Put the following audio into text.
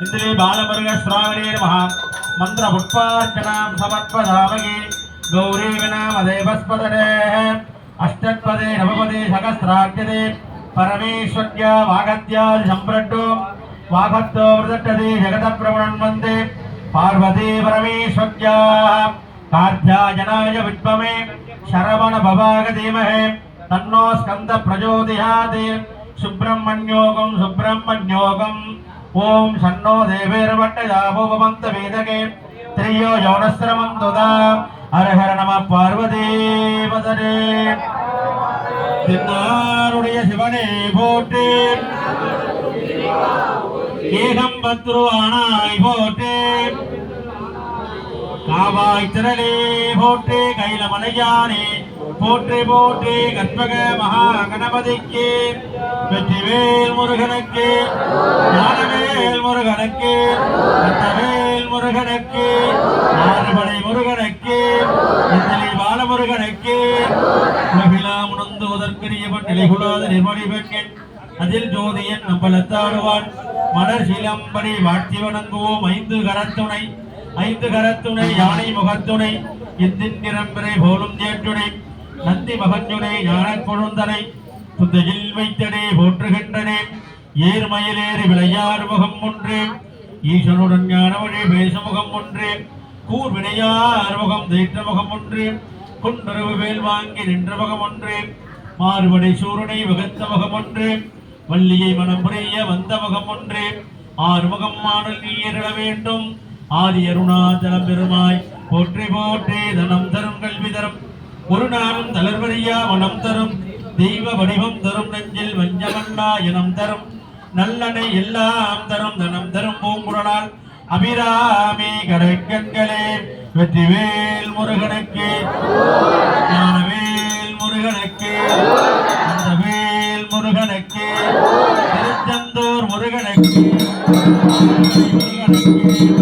ఇంద్రి బాలమురుగ శ్రావణే నమ. మంత్ర పుష్పార్చనాం సమర్పదామగి గౌరీ వినామదేవస్పదే అష్టపదే నవపదే సహస్రార్జదే పరమేశ్వర్య వాగత్యాది సంప్రట్టు. వాభక్తో వృదట్టదే జగత ప్రమణన్వందే పార్వతీ పరమేశ్వర్య కార్ధ్యాజనాయ విద్మమే శరవణ భవాగ ధీమహే. తన్నో స్కంద ప్రచోదయాది சுப்பிரமணியோகம் சுப்பிரமணியோகம். ஓம் சன்னோ தேவேரவட்டதாபோபமந்த வேதகே. திரியோ யோனஸ்ரமம் துதா. அரஹர நம பார்வதேவதரே திருநாருடைய சிவனே போட்டு ஏகம் பத்ருவானாய் போட்டு காவாய் திரளே போட்டு கைல மலையானே போற்றி போற்றி கற்பக மகா கணபதிக்கு வெற்றிவேல் முருகனுக்கு ஞானவேல் முருகனுக்கு கத்தவேல் முருகனுக்கு ஆறுபடை முருகனுக்கு இந்தலி பாலமுருகனுக்கு உலகிலா உணர்ந்துவதற்கரியவன் நிலைகுலாத நிர்மணி பெண்கள் அதில் ஜோதியன் நம்பலத்தாடுவான் மலர் சிலம்படி வாழ்த்தி வணங்குவோம். ஐந்து கரத்துணை ஐந்து கரத்துணை யானை முகத்துணை இந்தின் நிரம்பரை போலும் தேற்றுணை. நந்தி மகஞ்சுனை ஞானக் கொழுந்தனை புத்தையில் வைத்தடே போற்றுகின்றனே. ஏர்மயிலேறி விளையார் முகம் ஒன்று ஈசனுடன் ஞான வழி பேசுமுகம் ஒன்று கூர் வினையார் முகம் தேற்ற முகம் ஒன்று குன்றரவு வேல் வாங்கி நின்ற முகம் ஒன்று மாறுபடை சூரனை வகுத்த முகம் ஒன்று வள்ளியை மனம் புரிய வந்த முகம் ஒன்று ஆறுமுகம் மாடல் நீரிட வேண்டும். ஆதி அருணாச்சலம் பெருமாய் போற்றி போற்றி தனம் தரும் கல்வி தரும் ஒரு நாளும் தளர்வழியா வனம் தரும். தெய்வ வடிவம் தரும் நெஞ்சில் வஞ்சமண்டா இனம் தரும். நல்லனை எல்லாம் தரும் தனம் தரும் பூங்குழலால். அபிராமி கடைக்கண்களே வெற்றிவேல் முருகனுக்கு. ஞானவேல் முருகனுக்கு. அந்த வேல் முருகனுக்கு. திருச்செந்தூர் முருகனுக்கு.